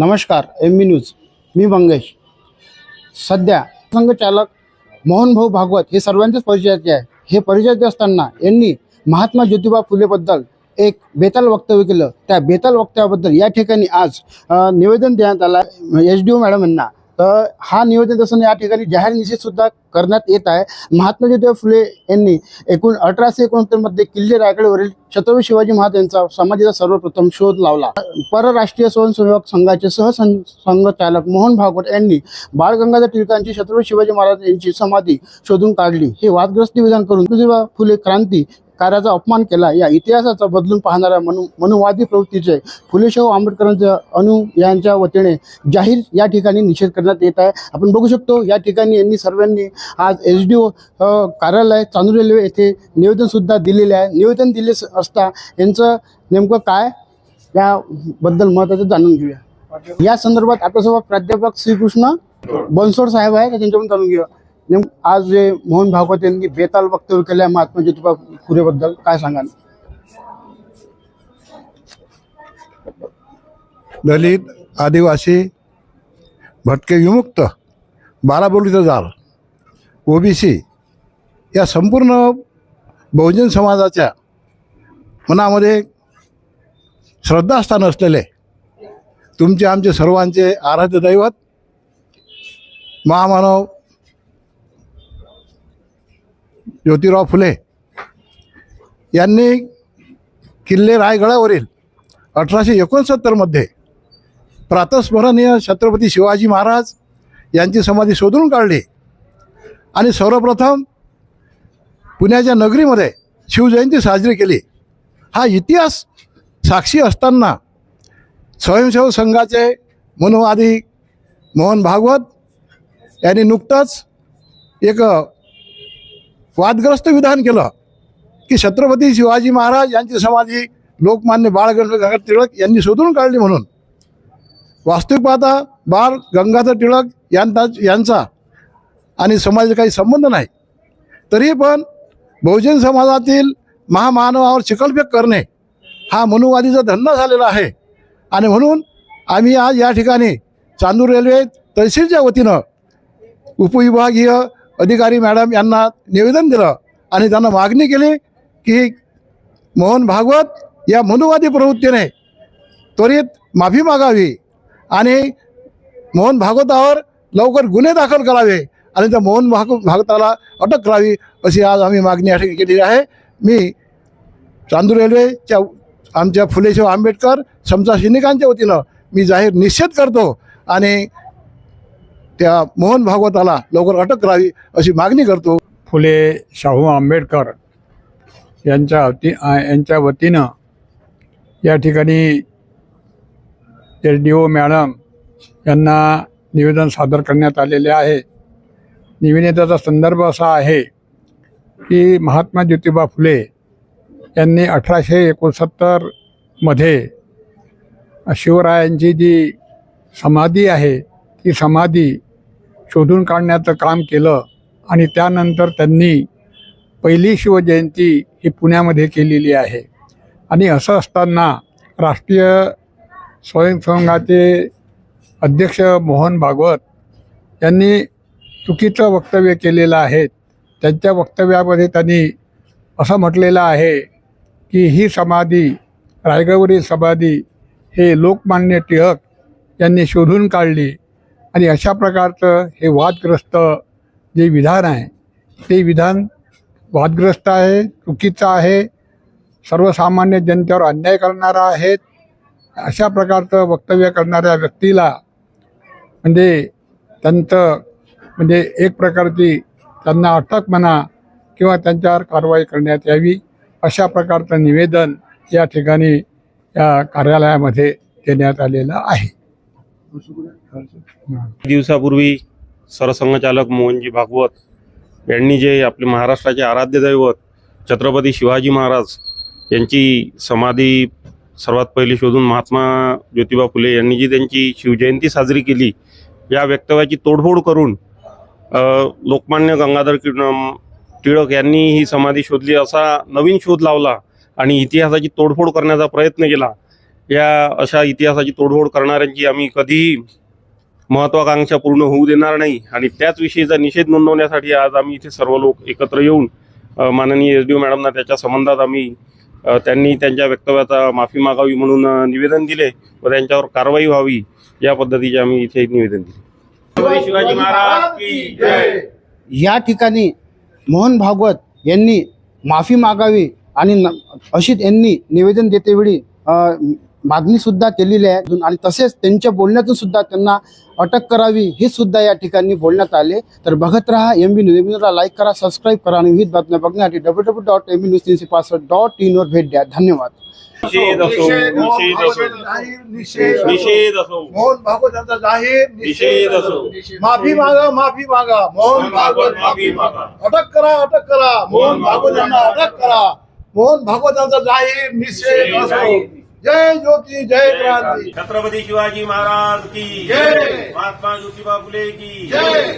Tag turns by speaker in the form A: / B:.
A: नमस्कार M B news मी मंगेश. सध्या संघचालक मोहनभाऊ भागवत हे सर्वांच्याच परिचयाचे आहे हे परिचयाचे असताना यांनी महात्मा ज्योतिबा फुलेबद्दल एक बेताल वक्तव्य केलं. त्या बेताल वक्तव्याबद्दल या ठिकाणी आज निवेदन देण्यात आलं. एच डी ओ मॅडम यांना तर हा नियोजन असताना या ठिकाणी जाहीर निषेध सुद्धा करण्यात येत आहे. महात्मा ज्योतिबा फुले यांनी एकूण अठराशे एकोणसत्तरमध्ये किल्ले रायगडवरील छत्रपती शिवाजी महाराज यांचा समाधीचा सर्वप्रथम शोध लावला. परराष्ट्रीय स्वयंसेवक संघाचे सहसं संघचालक मोहन भागवत यांनी बाळ गंगाधर टिळकांची छत्रपती शिवाजी महाराज यांची समाधी शोधून काढली. हे वादग्रस्त विधान करून ज्योतिबा फुले क्रांती कार्याचा अपमान केला. या इतिहासाचा बदलून पाहणाऱ्या मनु मनुवादी प्रवृत्तीचे फुलेशाहू आंबेडकरांच्या अनु यांच्या वतीने जाहीर या ठिकाणी निषेध करण्यात येत आहे. आपण बघू शकतो या ठिकाणी यांनी सर्वांनी आज एच डी ओ कार्यालय चांदूर रेल्वे येथे निवेदनसुद्धा दिलेले आहे. निवेदन दिले असता यांचं नेमकं काय? याबद्दल महत्त्वाचं जाणून घेऊया. या संदर्भात आपल्यासोबत प्राध्यापक श्रीकृष्ण बनसोड साहेब आहे त्यांच्याकडून जाणून घेऊया. नेम आज जे मोहन भागवत यांनी बेताल वक्तव्य केलं आहे महात्मा ज्योतिबा फुलेबद्दल काय सांगाल?
B: दलित आदिवासी भटके विमुक्त बाराबोलीचा जाल ओबीसी या संपूर्ण बहुजन समाजाच्या मनामध्ये श्रद्धास्थान असलेले तुमचे आमचे सर्वांचे आराध्य दैवत महामानव ज्योतिराव फुले यांनी किल्ले रायगडावरील अठराशे एकोणसत्तरमध्ये प्रातस्मरणीय छत्रपती शिवाजी महाराज यांची समाधी शोधून काढली. आणि सर्वप्रथम पुण्याच्या नगरीमध्ये शिवजयंती साजरी केली. हा इतिहास साक्षी असताना स्वयंसेवक संघाचे मनोवादी मोहन भागवत यांनी नुकतंच एक वादग्रस्त विधान केलं की छत्रपती शिवाजी महाराज यांची समाधी लोकमान्य बाळ गंगाधर टिळक यांनी शोधून काढली म्हणून. वास्तविक पाहता बाळ गंगाधर टिळक यांचा यांचा आणि समाजाचा काही संबंध नाही. तरी पण बहुजन समाजातील महामानवावर चिखलफेक करणे हा मनुवादीचा धंदा झालेला आहे. आणि म्हणून आम्ही आज या ठिकाणी चांदूर रेल्वे तहसीलच्या वतीनं उपविभागीय अधिकारी मॅडम यांना निवेदन दिलं आणि त्यांना मागणी केली की मोहन भागवत या मनुवादी प्रवृत्तीने त्वरित माफी मागावी आणि मोहन भागवतावर लवकर गुन्हे दाखल करावे आणि त्या मोहन भाग भागवताला अटक करावी अशी आज आम्ही मागणी अशी केलेली आहे. मी चांदूर रेल्वेच्या आमच्या फुलेशाह आंबेडकर समता सैनिकांच्या वतीनं मी जाहीर निषेध करतो आणि त्या मोहन भागवताला लवकर अटक करावी अशी मागणी करतो.
C: फुले शाहू आंबेडकर यांच्या वती यांच्या वतीनं या ठिकाणी एल डी ओ मॅडम यांना निवेदन सादर करण्यात आलेले आहे. निवेदनाचा संदर्भ असा आहे की महात्मा ज्योतिबा फुले यांनी अठराशे एकोणसत्तरमध्ये शिवरायांची जी समाधी आहे ती समाधी शोधून काढण्याचं काम केलं आणि त्यानंतर त्यांनी पहिली शिवजयंती ही पुण्यामध्ये केलेली आहे. आणि असं असताना राष्ट्रीय स्वयंसंघाचे अध्यक्ष मोहन भागवत यांनी चुकीचं वक्तव्य केलेलं आहे. त्यांच्या वक्तव्यामध्ये त्यांनी असं म्हटलेलं आहे की ही समाधी रायगडवरील समाधी हे लोकमान्य टिळक यांनी शोधून काढली. आणि अशा प्रकारचं हे वादग्रस्त जे विधान आहे ते विधान वादग्रस्त आहे चुकीचं आहे सर्वसामान्य जनतेवर अन्याय करणारा आहे अशा प्रकारचं वक्तव्य करणाऱ्या व्यक्तीला म्हणजे त्यांचं म्हणजे एक प्रकारची त्यांना अटक म्हणा किंवा त्यांच्यावर कारवाई करण्यात यावी अशा प्रकारचं निवेदन या ठिकाणी या कार्यालयामध्ये देण्यात आलेलं आहे.
D: दिवसापूर्वी सरसंघचालक मोहनजी भागवत यांनी जे आपले महाराष्ट्राचे आराध्य दैवत छत्रपती शिवाजी महाराज यांची समाधी सर्वात पहिली शोधून महात्मा ज्योतिबा फुले यांनी जी त्यांची शिवजयंती साजरी केली या वक्तव्याची तोडफोड करून लोकमान्य गंगाधर किर्ण- टिळक यांनी ही समाधी शोधली असा नवीन शोध लावला आणि इतिहासाची तोडफोड करण्याचा प्रयत्न केला. या अशा इतिहासाची तोडफोड करणाऱ्यांची आम्ही कधीही महत्वाकांक्षा पूर्ण होऊ देणार नाही. आणि त्याच विषयीचा निषेध नोंदवण्यासाठी आज आम्ही इथे सर्व लोक एकत्र येऊन माननीय एस डी मॅडमना त्याच्या संबंधात आम्ही त्यांनी त्यांच्या वक्तव्याचा माफी मागावी म्हणून निवेदन दिले व त्यांच्यावर कारवाई व्हावी या पद्धतीचे आम्ही इथे एक निवेदन दिले. छत्रपती शिवाजी महाराज की जय.
A: या ठिकाणी मोहन भागवत यांनी माफी मागावी आणि अशीच यांनी निवेदन देतेवेळी मागणी सुद्धा केलेली आहे. अजून आणि तसेच त्यांच्या बोलण्यातून सुद्धा त्यांना अटक करावी हे सुद्धा या ठिकाणी बोलण्यात आले. तर बघत राहा एम बी न्यूज न्यूजला लाईक करा सबस्क्राईब करा आणि विविध बातम्या बघण्यासाठी W W dot M B news तीनशे पासष्ट डॉट इनवर भेट द्या. धन्यवाद.
D: निषेध असो निषेध असो.
B: निषेध
D: निषेध असो.
B: मोहन भागवत यांचा जाहीर
D: निषेध असो.
B: माफी मागा माफी मागा. मोहन भागवत माफी मागा. अटक करा अटक करा. मोहन भागवत. यांना अटक करा. मोहन भागवत यांचा जाहीर निषेध असो. जय ज्योती जय क्रांती
D: छत्रपती शिवाजी महाराज की
B: जय.
D: महात्मा ज्योतिबा फुले की
B: जय.